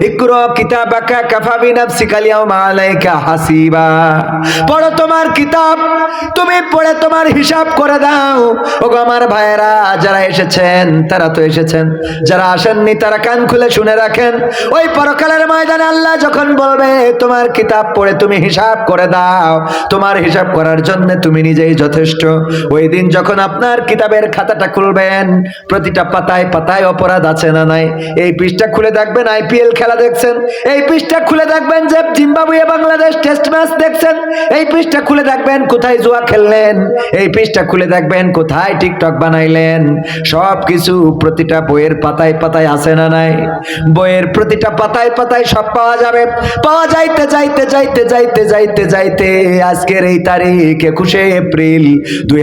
ইকরা কিতাবাকা কাফা বিনাফসিকা আল-ইয়াওমা আলাইকা হাসিবা। পড়ো তোমার কিতাব, তুমি পড়ে তোমার হিসাব করে দাও। আমার যারা এসেছেন, তারা তো এসেছেন। যারা আসেননি, তারা কান খুলে শুনে রাখেন। ওই পরকালের ময়দানে আল্লাহ যখন বলবে, তোমার কিতাব পড়ে তুমি হিসাব করে দাও, তোমার হিসাব করার জন্য তুমি নিজেই যথেষ্ট। ওই দিন যখন আপনার কিতাবের খাতাটা খুলবেন, প্রতিটা পাতায় পাতায় অপরাধ আছে না নাই? এই পৃষ্ঠা খুলে দেখবেন আইপিএল খেলা দেখছেন। এই পৃষ্ঠা খুলে দেখবেন যে জিম্বাবুয়ে বাংলাদেশ টেস্ট ম্যাচ দেখছেন। এই পৃষ্ঠা খুলে দেখবেন কোথায় জুয়া খেললেন। এই পৃষ্ঠা খুলে দেখবেন কোথায় টিকটক বানাইলেন। সব কিছু প্রতিটা বইয়ের পাতায় পাতায় আছে না নাই? বইয়ের প্রতিটা পাতায় পাতায় সব পাওয়া যাবে। পাওয়া যাইতে যাইতে যাইতে যাইতে যাইতে যাইতে আজকের এই তারিখ একুশে এপ্রিল দুই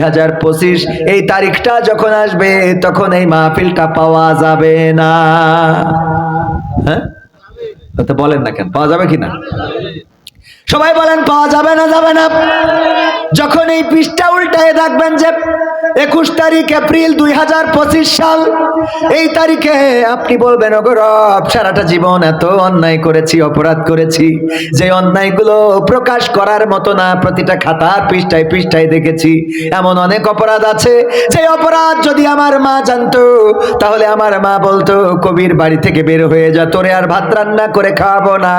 এই তারিখটা যখন আসবে তখন এই মাহফিলটা পাওয়া যাবে না। হ্যাঁ? তো বলেন না কেন? পাওয়া যাবে কি না সবাই বলেন, পাওয়া যাবে না যাবে না। যখন এই পৃষ্ঠা উল্টায় থাকবেন যে একুশ তারিখ এপ্রিল দুই হাজার পঁচিশ সাল। এই তারিখে আপনি বলবেন অগরব সারাটা জীবন এত অন্যায় করেছি, অপরাধ করেছি। যে অন্যায়গুলো প্রকাশ করার মতো না, প্রতিটা খাতার পৃষ্ঠায় পৃষ্ঠায় দেখেছি। এমন অনেক অপরাধ আছে। যে অপরাধ যদি আমার মা জানতো, তাহলে আমার মা বলতো, কবির বাড়ি থেকে বের হয়ে যা, তোরে আর ভাত রান্না করে খাওয়াবো না।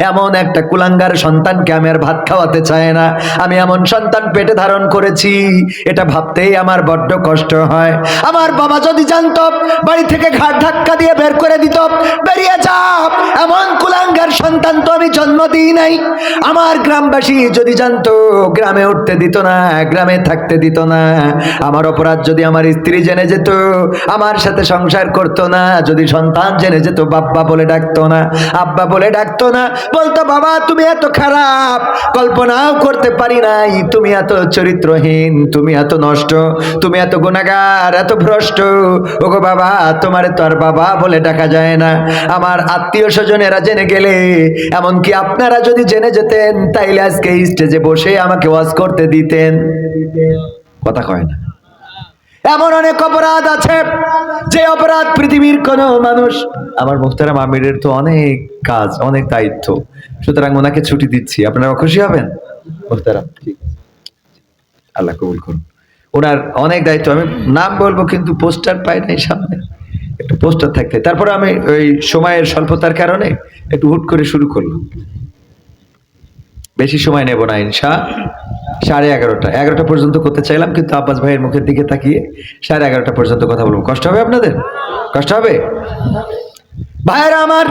এমন একটা কুলাঙ্গার সন্তানকে আমি আর ভাত খাওয়াতে চায় না। আমি এমন সন্তান পেটে ধারণ করেছি। এটা ভাবতেই আমার বড্ড কষ্ট হয়। আমার বাবা যদি জানতো, বাড়ি থেকে ঘাট ধাক্কা দিয়ে বের করে দিত, বেরিয়ে যাও এমন কুলাঙ্গার সন্তান তো আমি জন্ম দিই নাই। আমার গ্রামবাসী যদি জানতো, গ্রামে উঠতে দিত না, গ্রামে থাকতে দিত না। আমার অপরাধ যদি আমার স্ত্রী জেনে যেত, আমার সাথে সংসার করতো না। যদি সন্তান জেনে যেত, বাপ্পা বলে ডাকতো না, আব্বা বলে ডাকতো না, বলতো, বাবা, তুমি এত খারাপ, কল্পনাও করতে পারি নাই। তুমি এত চরিত্রহীন, তুমি এত নষ্ট তুমি এত গুণাগার, এত ভ্রষ্ট। ওগো বাবা, তোমার তো আর বাবা বলে ডাকা যায় না। আমার আত্মীয় স্বজনেরা জেনে গেলে, এমনকি আপনারা যদি জেনে যেতেন, তাইলে আজকে স্টেজে বসে আমাকে ওয়াজ করতে দিতেন। কথা কয় না। এমন অনেক অপরাধ আছে, যে অপরাধ পৃথিবীর কোন মানুষ আমার মুখতারাম আমিরের তো অনেক কাজ, অনেক দায়িত্ব। সুতরাং ওনাকে ছুটি দিচ্ছি। আপনারা খুশি হবেন? মুখতারাম, ঠিক আল্লাহ কবুল করুন। ওনার অনেক দায়িত্ব। আমি নাম বলব কিন্তু পোস্টার পাই নাই সামনে। একটু পোস্টার থাকতে। তারপরে আমি ওই সময়ের স্বল্পতার কারণে একটু হুট করে শুরু করলাম। বেশি সময় নেব না, ইনশা। সাড়ে এগারোটা। এগারোটা পর্যন্ত করতে চাইলাম, কিন্তু আব্বাস ভাইয়ের মুখের দিকে তাকিয়ে সাড়ে এগারোটা পর্যন্ত কথা বলব। কষ্ট হবে আপনাদের? কষ্ট হবে? ভাইয়েরা আমার,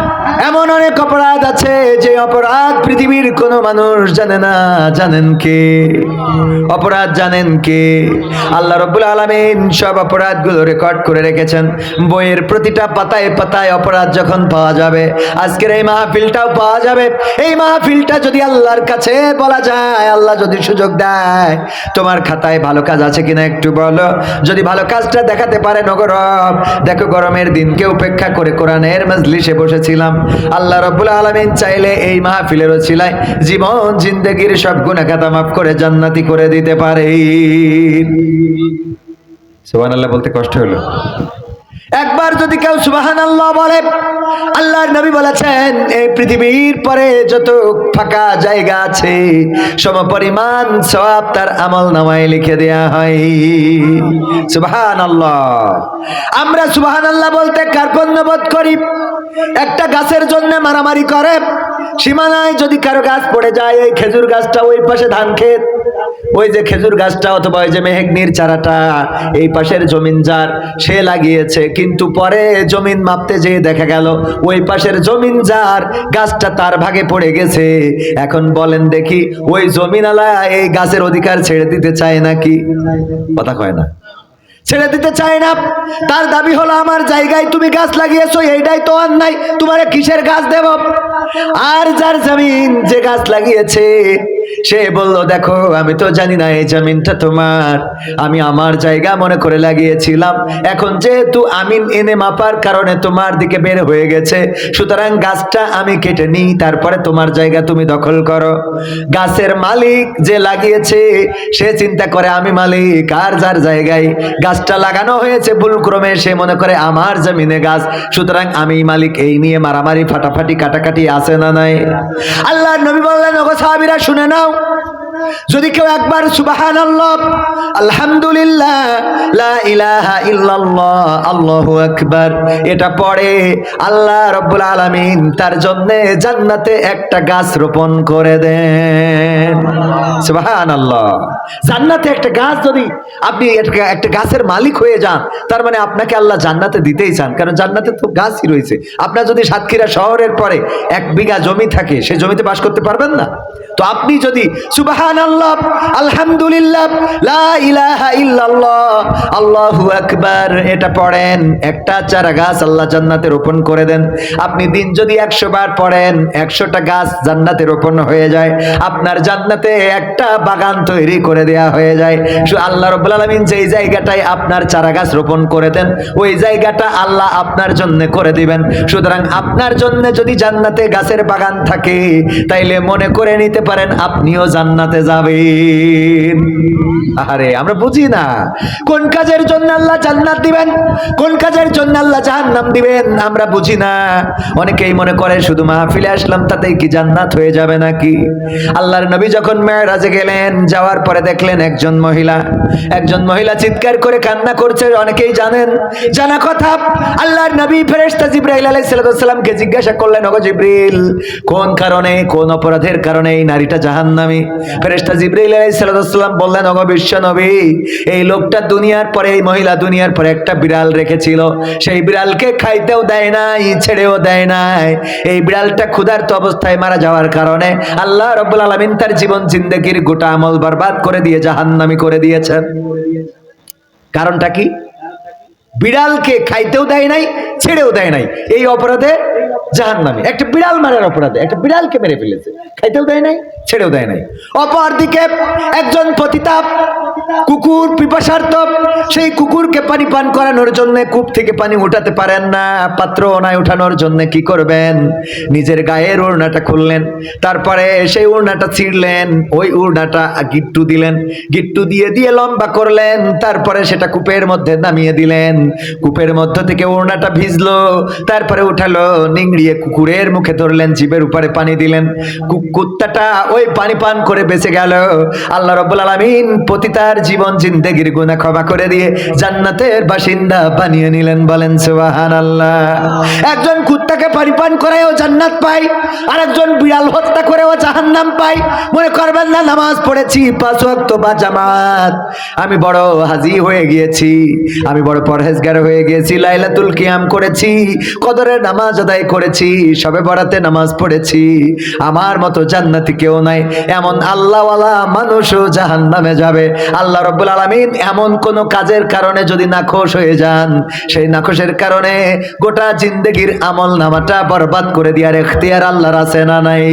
এমন অনেক অপরাধ আছে যে অপরাধ পৃথিবীর কোনো মানুষ জানে না, জানেন কে? অপরাধ জানেন কে? আল্লাহ রব্বুল আলমিন সব অপরাধগুলো রেকর্ড করে রেখেছেন। বইয়ের প্রতিটা পাতায় পাতায় অপরাধ যখন পাওয়া যাবে, আজকের এই মাহফিলটাও পাওয়া যাবে। এই মাহফিলটা যদি আল্লাহর কাছে বলা যায়, আল্লাহ যদি সুযোগ দেয়, তোমার খাতায় ভালো কাজ আছে কিনা একটু বলো। যদি ভালো কাজটা দেখাতে পারে নগরম দেখো গরমের দিনকে উপেক্ষা করে কোরআনের মজলিসে বসেছিলাম। আল্লাহ রব্বুল আলমিন চাইলে এই মাহফিলেরও ছিলাই জীবন, জিন্দগির সব গুণা খাতা মাফ করে জান্নাতি করে দিতে পারে সোহান আল্লাহ বলতে কষ্ট হলো। একবার যদি কেউ সুবাহান আল্লাহ বলে, আল্লাহর নবী বলেছেন, এই পৃথিবীর পরে যত ফাঁকা জায়গা আছে সম পরিমাণ সব তার আমল নামায় লিখে দেয়া হয়। সুবাহান আল্লাহ আমরা সুবাহান আল্লাহ বলতে কার্পণ্য বোধ করি। একটা গাছের জন্য মারামারি করে সীমানায় যদি কারও গাছ পড়ে যায়, এই খেজুর গাছটা ওই পাশে ধান ক্ষেত। ওই যে খেজুর গাছটা অথবা ওই যে মেহেগনির চারাটা, এই পাশের জমিন যার, সে লাগিয়েছে। কিন্তু পরে জমিন মাপতে যেয়ে দেখা গেল, ওই পাশের জমিন যার, গাছটা তার ভাগে পড়ে গেছে। এখন বলেন দেখি, ওই জমিনালা এই গাছের অধিকার ছেড়ে দিতে চায় নাকি? কথা কয় না। ছেড়ে দিতে চায় না। তার দাবি হলো, আমার জায়গায় তুমি গাছ লাগিয়েছো, এইটাই তো আর নাই তোমার কিসের গাছ দেব? আর যার জমিন যে গাছ লাগিয়েছে সে বলল, দেখো, আমি তো জানি না এই জমিনটা তোমার। আমি আমার জায়গা মনে করে লাগিয়েছিলাম। এখন যেহেতু আমিন এনে মাপার কারণে তোমার দিকে বের হয়ে গেছে, সুতরাং গাছটা আমি কেটে নিই, তারপরে তোমার জায়গা তুমি দখল করো। গাছের মালিক যে লাগিয়েছে, সে চিন্তা করে, আমি মালিক, আর যার জায়গায় গাছটা লাগানো হয়েছে, ভুলক্রমে সে মনে করে, আমার জমিনে গাছ, সুতরাং আমি মালিক, এই নিয়ে মারামারি, ফাটাফাটি, কাটাকাটি আছে না নাই? আল্লাহ নবী বললেন, ওগো সাহাবীরা, শুনে নাও দাও যদি কেউ একবার সুবাহান আলহামদুলিল্লাহ ইল্লাল্লাহ আকবার, এটা পড়ে আল্লাহ রব্বুল আলামিন তার জন্য জান্নাতে একটা গাছ রোপণ করে দেন। সুবাহান আল্লাহ জান্নাতে একটা গাছ যদি আপনি একটা একটা গাছের মালিক হয়ে যান, তার মানে আপনাকে আল্লাহ জান্নাতে দিতেই চান, কারণ জান্নাতে তো গাছই রয়েছে। আপনার যদি সাতক্ষীরা শহরের পরে এক বিঘা জমি থাকে, সে জমিতে বাস করতে পারবেন না? তো আপনি যদি সুবাহান আল্লাহ আলহামদুলিল্লাহ, লা ইলাহা ইল্লাল্লাহ, আল্লাহু আকবার। এটা পড়েন, একটা চারা গাছ আল্লাহ জান্নাতে রোপণ করে দেন। আপনি দিন যদি একশো বার পড়েন, একশোটা গাছ জান্নাতে রোপণ হয়ে যায়। আপনার জান্নাতে একটা বাগান তৈরি করে দেয়া হয়ে যায়। আল্লাহ রব্বুল আলমিন যেই জায়গাটায় আপনার চারা গাছ রোপণ করে দেন ওই জায়গাটা আল্লাহ আপনার জন্য করে দিবেন। সুতরাং আপনার জন্য যদি জান্নাতে গাছের বাগান থাকে, তাইলে মনে করে নিতে পারেন, আপনিও জান্নাতে যাবেন। আরে আমরা বুঝি না। কোন কাজের জন্য আল্লাহ জান্নাত দিবেন? কোন কাজের জন্য আল্লাহ দিবেন? আমরা বুঝি না। অনেকেই মনে করে, শুধু মাহফিলে আসলাম, তাতেই কি জান্নাত হয়ে যাবে নাকি? আল্লাহর নবী যখন মেয়েরাজে গেলেন, যাওয়ার পরে দেখলেন একজন মহিলা। একজন মহিলা চিৎকার করে কান্না করছে, অনেকেই জানেন। জানা কথা, আল্লাহর নবী ফেরেশতা জিব্রাইল আলাইহিস সালামকে জিজ্ঞাসা করলেন, ওগো জিব্রিল কোন কারণে, কোন অপরাধের কারণে এই নারীটা জাহান্নামী? ফেরেশতা জিব্রাইল আলাইহিস সালাম বললেন, ওগো বিশ্ব নবী, এই লোকটা দুনিয়ার পরে, এই মহিলা দুনিয়ার পরে একটা বিড়াল রেখেছিল। সেই বিড়ালকে খাইতেও দেয় নাই, ছেড়েও দেয় নাই। এই বিড়ালটা ক্ষুধার্ত অবস্থায় মারা যাওয়ার কারণে আল্লাহ রব্বুল আলামিন তার জীবন জিন্দগির গোটা আমল বরবাদ করে দিয়ে জাহান্নামী করে দিয়েছেন। কারণটা কি? বিড়ালকে খাইতেও দেয় নাই, ছেড়েও দেয় নাই। এই অপরাধে জাহান্নামী। একটা বিড়াল মারার অপরাধে। একটা বিড়ালকে মেরে ফেলেছে। খাইতেও দেয় নাই, ছেড়েও দেয় নাই। অপরদিকে একজন পতিতাপ কুকুর, পিপাসার্থ, সেই কুকুরকে পানি পান করানোর জন্য কূপ থেকে পানি উঠাতে পারেন না, পাত্র নাই উঠানোর জন্য কি করবেন? নিজের গায়ের ওড়নাটা খুললেন, তারপরে সেই ওড়নাটা ছিঁড়লেন, ওই ওড়নাটা গিট্টু দিলেন, গিট্টু দিয়ে দিয়ে লম্বা করলেন, তারপরে সেটা কূপের মধ্যে নামিয়ে দিলেন। কূপের মধ্য থেকে ওড়নাটা ভিজলো, তারপরে উঠালো নিংড়িয়ে কুকুরের মুখে ধরলেন জীবের উপরে পানি দিলেন। কুত্তাটা ওই পানি পান করে বেঁচে গেল। আল্লাহ রব্বুল আলামিন পতিতার জীবন, জিন্দেগির গুনাহ ক্ষমা করে দিয়ে জান্নাতের বাসিন্দা বানিয়ে নিলেন, বলেন, সুবহানাল্লাহ। একজন কুত্তাকে পানি পান করেও জান্নাত পায় আর একজন বিড়াল হত্যা করেও জাহান্নাম পায়। মনে করবেন না, নামাজ পড়েছি, পাঁচ ওয়াক্ত বা জামাত। আমি বড় হাজি হয়ে গিয়েছি, আমি বড় পরহেজগার হয়ে গিয়েছি, লাইলাতুল কিয়াম করেছি, কদরের নামাজ আদায় করেছি সবে বরাতে নামাজ পড়েছি। আমার মতো জান্নাতি কেউ নাই। এমন আল্লাহওয়ালা মানুষও জাহান নামে যাবে। আল্লাহ রব্বুল আলমিন এমন কোনো কাজের কারণে যদি নাখোশ হয়ে যান, সেই নাখোশের কারণে গোটা জিন্দগির আমল নামাটা বরবাদ করে দেওয়ার এখতিয়ার আল্লাহর আছে না নাই?